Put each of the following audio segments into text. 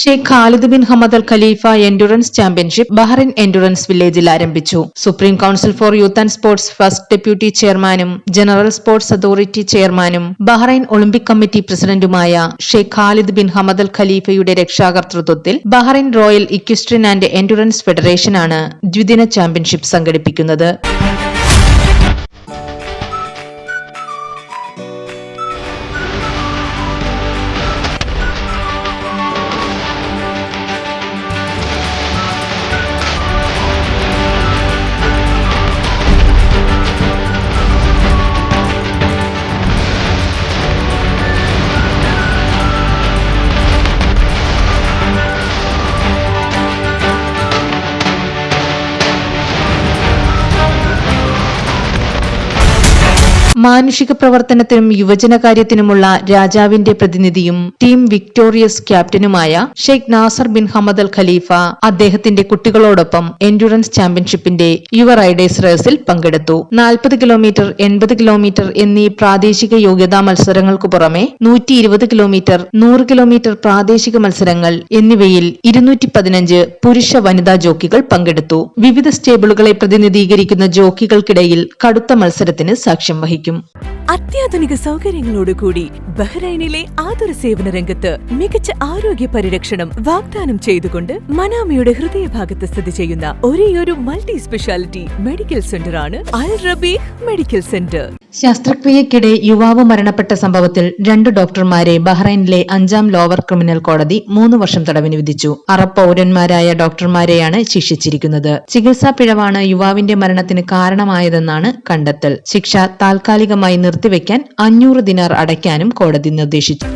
Sheikh Khalid bin Hamad Al Khalifa endurance championship Bahrain endurance വില്ലേജിൽ ആരംഭിച്ചു. Supreme council for youth and sports first deputy ചെയർമാനും general sports authority ചെയർമാനും Bahrain Olympic committee പ്രസിഡന്റുമായ Sheikh Khalid bin Hamad Al ഖലീഫയുടെ രക്ഷാകർതൃത്വത്തിൽ Bahrain royal equestrian and endurance ഫെഡറേഷനാണ് ദ്വിദിന championship സംഘടിപ്പിക്കുന്നത്. മാനുഷിക പ്രവർത്തനത്തിനും യുവജനകാര്യത്തിനുമുള്ള രാജാവിന്റെ പ്രതിനിധിയും team victorious ക്യാപ്റ്റനുമായ Sheikh Nasser bin Hamad Al Khalifa അദ്ദേഹത്തിന്റെ കുട്ടികളോടൊപ്പം എൻഡ്യൂറൻസ് ചാമ്പ്യൻഷിപ്പിന്റെ യുവ റൈഡേഴ്സ് റേസിൽ പങ്കെടുത്തു. നാൽപ്പത് കിലോമീറ്റർ എൺപത് കിലോമീറ്റർ എന്നീ പ്രാദേശിക യോഗ്യതാ മത്സരങ്ങൾക്ക് പുറമെ നൂറ്റി ഇരുപത് കിലോമീറ്റർ നൂറ് കിലോമീറ്റർ പ്രാദേശിക മത്സരങ്ങൾ എന്നിവയിൽ ഇരുന്നൂറ്റി പതിനഞ്ച് പുരുഷ വനിതാ ജോക്കികൾ പങ്കെടുത്തു. വിവിധ സ്റ്റേബിളുകളെ പ്രതിനിധീകരിക്കുന്ന ജോക്കികൾക്കിടയിൽ കടുത്ത മത്സരത്തിന് സാക്ഷ്യം വഹിക്കും അത്യാധുനിക സൗകര്യങ്ങളോട് കൂടി ബഹ്റൈനിലെ ആതുര സേവന രംഗത്ത് മികച്ച ആരോഗ്യ പരിരക്ഷണം വാഗ്ദാനം ചെയ്തുകൊണ്ട് മനാമയുടെ ഹൃദയഭാഗത്ത് സ്ഥിതി ചെയ്യുന്ന ഒരേയൊരു മൾട്ടി സ്പെഷ്യാലിറ്റി മെഡിക്കൽ സെന്ററാണ് അൽ റബീഹ് മെഡിക്കൽ സെന്റർ. ശസ്ത്രക്രിയക്കിടെ യുവാവ് മരണപ്പെട്ട സംഭവത്തിൽ രണ്ട് ഡോക്ടർമാരെ ബഹ്റൈനിലെ അഞ്ചാം ലോവർ ക്രിമിനൽ കോടതി മൂന്ന് വർഷം തടവിന് വിധിച്ചു. അറബ് പൌരന്മാരായ ഡോക്ടർമാരെയാണ് ശിക്ഷിച്ചിരിക്കുന്നത്. ചികിത്സാ പിഴവാണ് യുവാവിന്റെ മരണത്തിന് കാരണമായതെന്നാണ് കണ്ടെത്തൽ. ശിക്ഷ താൽക്കാലികമായി നിർത്തിവെക്കാൻ അഞ്ഞൂറ് ദിനാർ അടയ്ക്കാനും കോടതി നിർദ്ദേശിച്ചു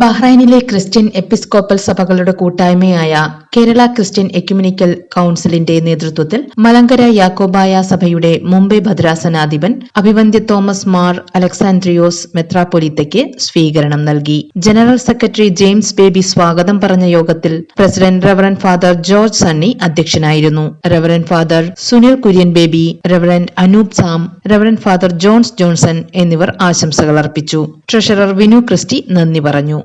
ബഹ്റൈനിലെ ക്രിസ്ത്യൻ എപ്പിസ്കോപ്പൽ സഭകളുടെ കൂട്ടായ്മയായ കേരള ക്രിസ്ത്യൻ എക്യുമിനിക്കൽ കൌൺസിലിന്റെ നേതൃത്വത്തിൽ മലങ്കര യാക്കോബായ സഭയുടെ മുംബൈ ഭദ്രാസനാധിപൻ അഭിവന്ദ്യ തോമസ് മാർ അലക്സാൻഡ്രിയോസ് മെത്രാപൊലിത്തയ്ക്ക് സ്വീകരണം നൽകി. ജനറൽ സെക്രട്ടറി ജെയിംസ് ബേബി സ്വാഗതം പറഞ്ഞ യോഗത്തിൽ president reverend father George Sunny അധ്യക്ഷനായിരുന്നു. Reverend father Sunil Kurian Baby reverend Anoop Sam reverend father Johns Johnson എന്നിവർ ആശംസകൾ അർപ്പിച്ചു. ട്രഷറർ വിനു ക്രിസ്റ്റി നന്ദി പറഞ്ഞു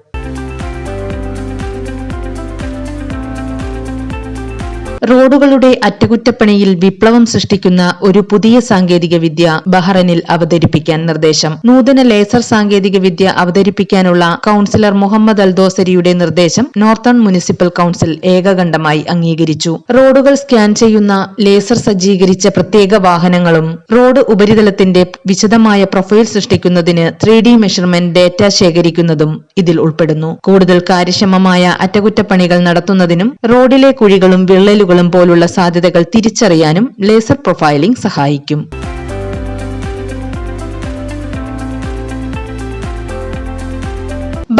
റോഡുകളുടെ അറ്റകുറ്റപ്പണിയിൽ വിപ്ലവം സൃഷ്ടിക്കുന്ന ഒരു പുതിയ സാങ്കേതിക വിദ്യ ബഹ്റൈനിൽ അവതരിപ്പിക്കാൻ നിർദ്ദേശം. നൂതന ലേസർ സാങ്കേതിക വിദ്യ അവതരിപ്പിക്കാനുള്ള കൌൺസിലർ മുഹമ്മദ് അൽദോസരിയുടെ നിർദ്ദേശം നോർത്തേൺ മുനിസിപ്പൽ കൌൺസിൽ ഏകകണ്ഠമായി അംഗീകരിച്ചു. റോഡുകൾ സ്കാൻ ചെയ്യുന്ന ലേസർ സജ്ജീകരിച്ച പ്രത്യേക വാഹനങ്ങളും റോഡ് ഉപരിതലത്തിന്റെ വിശദമായ പ്രൊഫൈൽ സൃഷ്ടിക്കുന്നതിന് ത്രീ ഡി മെഷർമെന്റ് ഡേറ്റ ശേഖരിക്കുന്നതും ഇതിൽ ഉൾപ്പെടുന്നു. കൂടുതൽ കാര്യക്ഷമമായ അറ്റകുറ്റപ്പണികൾ നടത്തുന്നതിനും റോഡിലെ കുഴികളും വിള്ളലുകളും പോലുള്ള സാധ്യതകൾ തിരിച്ചറിയാനും ലേസർ പ്രൊഫൈലിംഗ് സഹായിക്കും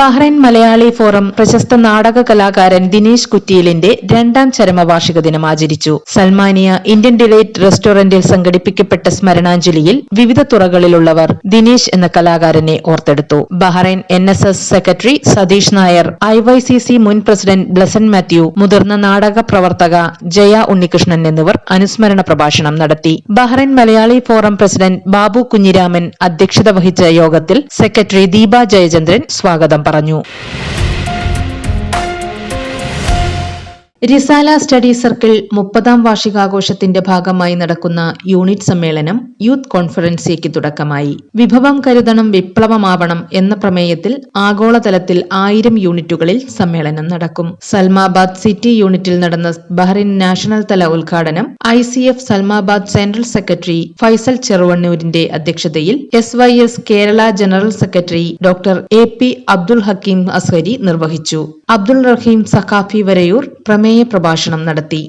ബഹ്റൈൻ മലയാളി ഫോറം പ്രശസ്ത നാടക കലാകാരൻ ദിനേശ് കുറ്റിയിലിന്റെ രണ്ടാം ചരമവാർഷിക ദിനം ആചരിച്ചു. സൽമാനിയ ഇന്ത്യൻ ഡിലൈറ്റ് റെസ്റ്റോറന്റിൽ സംഘടിപ്പിക്കപ്പെട്ട സ്മരണാഞ്ജലിയിൽ വിവിധ തുറകളിലുള്ളവർ ദിനേശ് എന്ന കലാകാരനെ ഓർത്തെടുത്തു. Bahrain N S S secretary Satheesh Nair I Y C C മുൻ പ്രസിഡന്റ് ബ്ലസൻ മാത്യു മുതിർന്ന നാടക പ്രവർത്തക ജയ ഉണ്ണികൃഷ്ണൻ എന്നിവർ അനുസ്മരണ പ്രഭാഷണം നടത്തി. Bahrain Malayali forum president Babu Kunhiraman അധ്യക്ഷത വഹിച്ച യോഗത്തിൽ സെക്രട്ടറി ദീപ ജയചന്ദ്രൻ സ്വാഗതം പറഞ്ഞു. റിസാല സ്റ്റഡി സർക്കിൾ മുപ്പതാം വാർഷികാഘോഷത്തിന്റെ ഭാഗമായി നടക്കുന്ന യൂണിറ്റ് സമ്മേളനം യൂത്ത് കോൺഫറൻസിലേക്ക് തുടക്കമായി. വിഭവം കരുതണം വിപ്ലവമാവണം എന്ന പ്രമേയത്തിൽ ആഗോളതലത്തിൽ ആയിരം യൂണിറ്റുകളിൽ സമ്മേളനം നടക്കും. സൽമാബാദ് സിറ്റി യൂണിറ്റിൽ നടന്ന ബഹ്റിൻ നാഷണൽ തല ഉദ്ഘാടനം I C F Salmabad central secretary Faisal ചെറുവണ്ണൂരിന്റെ അധ്യക്ഷതയിൽ S Y S Kerala general secretary doctor A P Abdul Hakeem Azhari നിർവഹിച്ചു. അബ്ദുൾ റഹീം സഖാഫി വരയൂർ പ്രമേയ പ്രഭാഷണം നടത്തി.